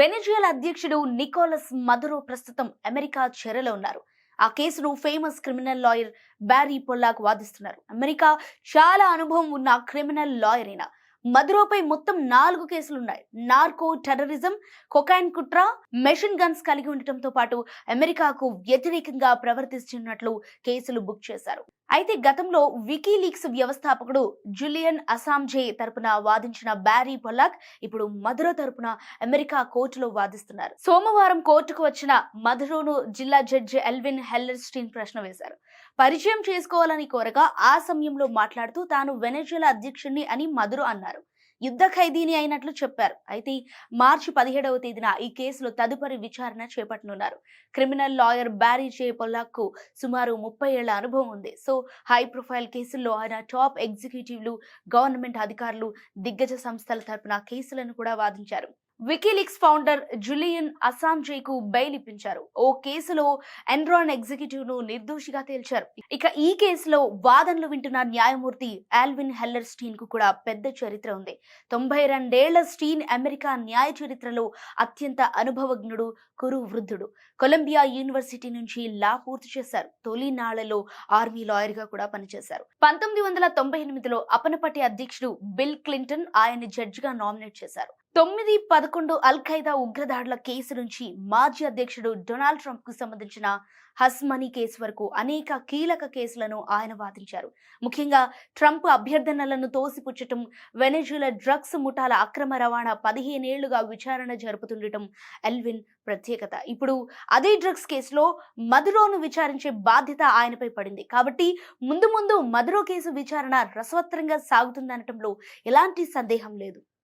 వెనిజుయల్ అధ్యక్షుడు Nicolas Maduro ప్రస్తుతం America చెరలో ఉన్నారు. ఆ కేసును ఫేమస్ క్రిమినల్ లాయర్ బ్యారీ పొల్లాకు వాదిస్తున్నారు. అమెరికా చాలా అనుభవం ఉన్న క్రిమినల్ లాయర్ అయినా మధురోపై మొత్తం నాలుగు కేసులున్నాయి. నార్కో టెర్రరిజం కొకాయిన్ కుట్ర మెషిన్ గన్స్ కలిగి ఉండటంతో పాటు అమెరికాకు వ్యతిరేకంగా ప్రవర్తిస్తున్నట్లు కేసులు బుక్ చేశారు. అయితే గతంలో వికీలీక్స్ వ్యవస్థాపకుడు జులియన్ అసాంజే తరపున వాదించిన బ్యారీ పొలాక్ ఇప్పుడు మధుర తరపున అమెరికా కోర్టులో వాదిస్తున్నారు. సోమవారం కోర్టుకు వచ్చిన మధురోను జిల్లా జడ్జి ఎల్విన్ హెల్లర్స్టీన్ ప్రశ్న వేశారు. పరిచయం చేసుకోవాలని కోరగా ఆ సమయంలో మాట్లాడుతూ తాను వెనజులా అధ్యక్షుడిని అని మధురు అన్నారు. యుద్ధ ఖైదీని అయినట్లు చెప్పారు. అయితే మార్చి పదిహేడవ తేదీన ఈ కేసులో తదుపరి విచారణ చేపట్టనున్నారు. క్రిమినల్ లాయర్ బ్యారీ జే పొల్లాక్కు సుమారు ముప్పై ఏళ్ళ అనుభవం ఉంది. సో హై ప్రొఫైల్ కేసుల్లో ఆయన టాప్ ఎగ్జిక్యూటివ్లు గవర్నమెంట్ అధికారులు దిగ్గజ సంస్థల తరపున కేసులను కూడా వాదించారు. వికీలీక్స్ ఫౌండర్ జులియన్ అసాంజేకు బెయిల్ ఇప్పించారు ఓ కేసులో ఎన్రాన్ ఎగ్జిక్యూటివ్ను నిర్దోషిగా తేల్చారు. ఇక ఈ కేసులో వాదనలు వింటున్న న్యాయమూర్తి ఆల్విన్ హెల్లర్ స్టీన్కు కూడా పెద్ద చరిత్ర ఉంది. తొంభై రెండేళ్ళ స్టీన్ అమెరికా న్యాయ చరిత్రలో అత్యంత అనుభవజ్ఞుడు కురు వృద్ధుడు కొలంబియా యూనివర్సిటీ నుంచి లా పూర్తి చేశారు. తొలి నాళ్ళలో ఆర్మీ లాయర్గా కూడా పనిచేశారు. పంతొమ్మిది వందల తొంభై ఎనిమిదిలో అపనపటి అధ్యక్షుడు బిల్ క్లింటన్ ఆయన జడ్జిగా నామినేట్ చేశారు. తొమ్మిది పదకొండు అల్ ఖైదా ఉగ్రదాడుల కేసు నుంచి మాజీ అధ్యక్షుడు డొనాల్డ్ ట్రంప్కు సంబంధించిన హస్మనీ కేసు వరకు అనేక కీలక కేసులను ఆయన వాదించారు. ముఖ్యంగా ట్రంప్ అభ్యర్థనలను తోసిపుచ్చటం వెనెజులా డ్రగ్స్ ముఠాల అక్రమ రవాణా పదిహేనేళ్ళుగా విచారణ జరుపుతుండటం ఎల్విన్ ప్రత్యేకత. ఇప్పుడు అదే డ్రగ్స్ కేసులో మధురోను విచారించే బాధ్యత ఆయనపై పడింది. కాబట్టి ముందు ముందు మధురో కేసు విచారణ రసవత్తరంగా సాగుతుందనటంలో ఎలాంటి సందేహం లేదు.